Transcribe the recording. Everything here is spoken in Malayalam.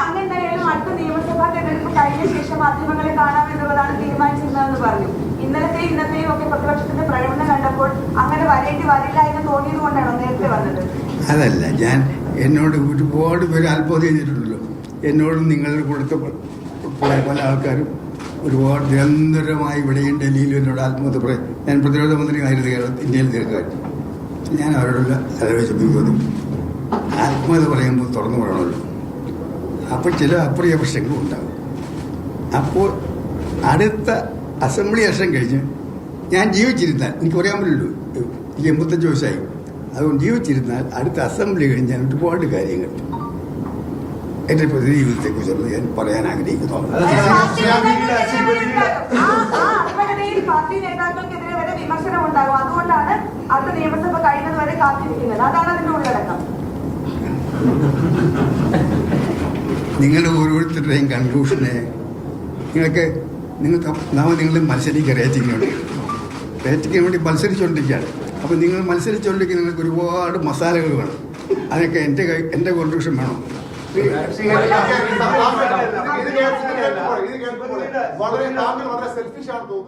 അങ്ങനെ എന്തായാലും അടുത്ത നിയമസഭാ തെരഞ്ഞെടുപ്പ് കഴിഞ്ഞ ശേഷം മാധ്യമങ്ങളെ കാണാമെന്നുള്ളതാണ് തീരുമാനിച്ചിരുന്നതെന്ന് പറഞ്ഞു. ഇന്നലത്തെ ഇന്നത്തെയും ഒക്കെ പ്രതിപക്ഷത്തിന്റെ പ്രകടനം കണ്ടപ്പോൾ അങ്ങനെ വരേണ്ടി വരില്ല എന്ന് തോന്നിയത് കൊണ്ടാണോ നേരത്തെ വന്നത്? അതല്ല ഞാൻ എന്നോട് ഒരുപാട് പേര് അത്ഭുതം ചെയ്തിട്ടുണ്ടല്ലോ. എന്നോടും നിങ്ങളുടെ കൊടുത്ത പല ആൾക്കാരും ഒരുപാട് നിരന്തരമായി ഇവിടെയും ഡൽഹിയിലും എന്നോട് ആത്മഹത്യ പറയും ഞാൻ പ്രതിരോധ മന്ത്രിയായിരുന്നു കേരളത്തിൽ ഇന്ത്യയിൽ തീർക്കാറ്റ് ഞാൻ അവരോടുള്ള ആലോചിപ്പിക്കുന്നത് ആത്മഹത്യ പറയുമ്പോൾ തുറന്നു പറയണമല്ലോ. അപ്പോൾ ചില അപ്രിയ പ്രശ്നങ്ങളും ഉണ്ടാകും. അപ്പോൾ അടുത്ത അസംബ്ലി ഇലക്ഷൻ കഴിഞ്ഞ് ഞാൻ ജീവിച്ചിരുന്നാൽ എനിക്ക് പറയാൻ പറ്റില്ലല്ലോ എനിക്ക് എൺപത്തഞ്ച് വയസ്സായി. അതുകൊണ്ട് ജീവിച്ചിരുന്നാൽ അടുത്ത അസംബ്ലി കഴിഞ്ഞ് ഞാൻ ഒരുപാട് കാര്യങ്ങൾ എന്റെ പ്രതി കുറിച്ച് ഞാൻ പറയാൻ ആഗ്രഹിക്കുന്നു. അതുകൊണ്ടാണ് അടുത്ത നിയമസഭ കഴിയുന്നത് വരെ കാത്തിരിക്കുന്നത്. അതാണ് അതിന്റെ ഉള്ളടക്കം നിങ്ങളുടെ ഓരോരുത്തരുടെയും കൺക്ലൂഷനെ നിങ്ങൾക്ക് നിങ്ങൾ നാം നിങ്ങൾ മത്സരിക്കുക റേറ്റിംഗിന് വേണ്ടി റേറ്റിംഗിന് വേണ്ടി മത്സരിച്ചുകൊണ്ടിരിക്കുകയാണ്. അപ്പോൾ നിങ്ങൾ മത്സരിച്ചുകൊണ്ടിരിക്കുന്ന നിങ്ങൾക്ക് ഒരുപാട് മസാലകൾ വേണം. അതൊക്കെ എന്റെ എന്റെ കോൺട്രിബ്യൂഷൻ വേണം. വളരെ വളരെ സെൽഫിഷ് ആണ് തോന്നുന്നത്